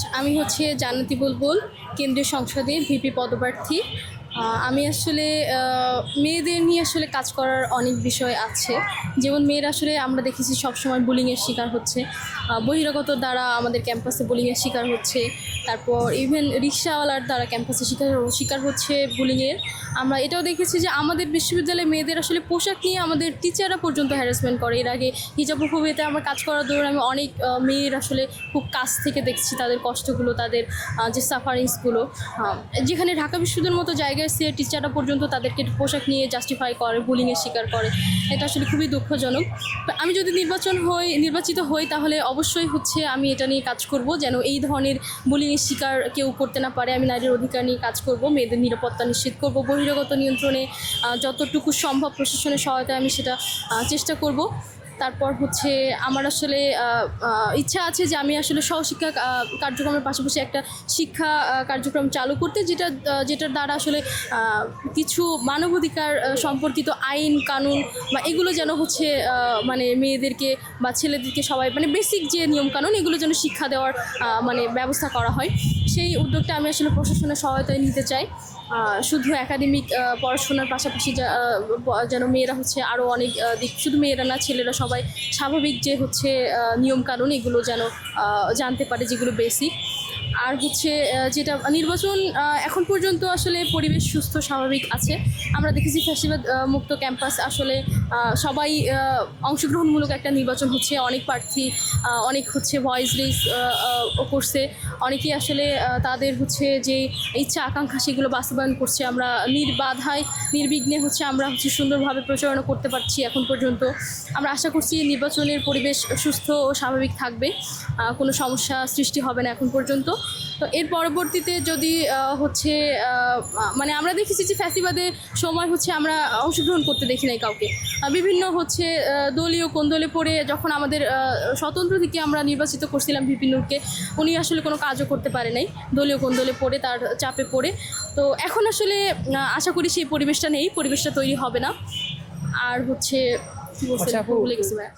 আছো আমি হচ্ছে জান্নাতি বুলবুল, কেন্দ্রীয় সংসদে ভিপি পদপ্রার্থী। আমি আসলে মেয়েদের নিয়ে আসলে কাজ করার অনেক বিষয় আছে। যেমন মেয়েরা আসলে আমরা দেখেছি সবসময় বুলিংয়ের শিকার হচ্ছে। বহিরাগত দ্বারা আমাদের ক্যাম্পাসে বুলিংয়ের শিকার হচ্ছে। তারপর ইভেন রিক্সাওয়ালার দ্বারা ক্যাম্পাসে শিকার শিকার হচ্ছে বুলিংয়ের আমরা এটাও দেখেছি যে আমাদের বিশ্ববিদ্যালয়ে মেয়েদের আসলে পোশাক নিয়ে আমাদের টিচাররা পর্যন্ত হ্যারাসমেন্ট করে। এর আগে হিজাব হুবিতে আমার কাজ করার দৌড়ে আমি অনেক মেয়ের আসলে খুব কাছ থেকে দেখছি, তাদের কষ্টগুলো, তাদের যে সাফারিংসগুলো যেখানে ঢাকা বিশ্ববিদ্যালয়ের মতো জায়গায় সে টিচাররা পর্যন্ত তাদেরকে পোশাক নিয়ে জাস্টিফাই করে বুলিংয়ের শিকার করে, এটা আসলে খুবই দুঃখজনক। আমি যদি নির্বাচন হই, নির্বাচিত হই, তাহলে অবশ্যই হচ্ছে আমি এটা নিয়ে কাজ করব, যেন এই ধরনের বুলিংয়ের শিকার কেউ করতে না পারে। আমি নারীর অধিকার নিয়ে কাজ করব, মেয়েদের নিরাপত্তা নিশ্চিত করব, বহিরাগত নিয়ন্ত্রণে যতটুকু সম্ভব প্রশাসনের সহায়তায় আমি সেটা চেষ্টা করব। তারপর হচ্ছে আমার আসলে ইচ্ছা আছে যে আমি আসলে সহশিক্ষা কার্যক্রমের পাশাপাশি একটা শিক্ষা কার্যক্রম চালু করতে, যেটা যেটার দ্বারা আসলে কিছু মানবাধিকার সম্পর্কিত আইন, কানুন বা এগুলো যেন হচ্ছে মানে মেয়েদেরকে বা ছেলেদেরকে সবাই মানে বেসিক যে নিয়মকানুন, এগুলো যেন শিক্ষা দেওয়ার মানে ব্যবস্থা করা হয়। সেই উদ্যোগটা আমি আসলে প্রশাসনের সহায়তায় নিতে চাই। শুধু একাডেমিক পড়াশোনার পাশাপাশি যেন মেয়েরা হচ্ছে আরও অনেক দিক, শুধু মেয়েরা না, ছেলেরা সবাই স্বাভাবিক যে হচ্ছে নিয়মকানুন এগুলো যেন জানতে পারে যেগুলো বেসিক আর হচ্ছে যেটা নির্বাচন এখন পর্যন্ত আসলে পরিবেশ সুস্থ, স্বাভাবিক আছে। আমরা দেখেছি ফ্যাসিবাদ মুক্ত ক্যাম্পাস আসলে সবাই অংশগ্রহণমূলক একটা নির্বাচন হচ্ছে। অনেক প্রার্থী অনেক হচ্ছে ভয়েস রেস করছে। অনেকেই আসলে তাদের হচ্ছে যে ইচ্ছা, আকাঙ্ক্ষা, সেগুলো বাস্তবায়ন করছে। আমরা নির্বাধায়, নির্বিঘ্নে হচ্ছে আমরা হচ্ছে সুন্দরভাবে প্রচারণা করতে পারছি এখন পর্যন্ত। আমরা আশা করছি নির্বাচনের পরিবেশ সুস্থ ও স্বাভাবিক থাকবে। কোনো সমস্যা সৃষ্টি হবে না এখন পর্যন্ত। তো এর পরবর্তীতে যদি হচ্ছে মানে আমরা দেখেছি যে ফ্যাসিবাদের সময় হচ্ছে আমরা অংশগ্রহণ করতে দেখি নাই কাউকে বিভিন্ন হচ্ছে দলীয় কোন্দলে পড়ে যখন আমাদের স্বতন্ত্র থেকে আমরা নির্বাচিত করছিলাম ভিপি নূরকে উনি আসলে কোনো কাজও করতে পারে নাই দলীয় কোন্দলে পড়ে তার চাপে পড়ে তো এখন আসলে আশা করি সেই পরিবেশটা নেই পরিবেশটা তৈরি হবে না আর হচ্ছে কি বলছিলাম? আচ্ছা, ভুলে গেছি ভাইয়া।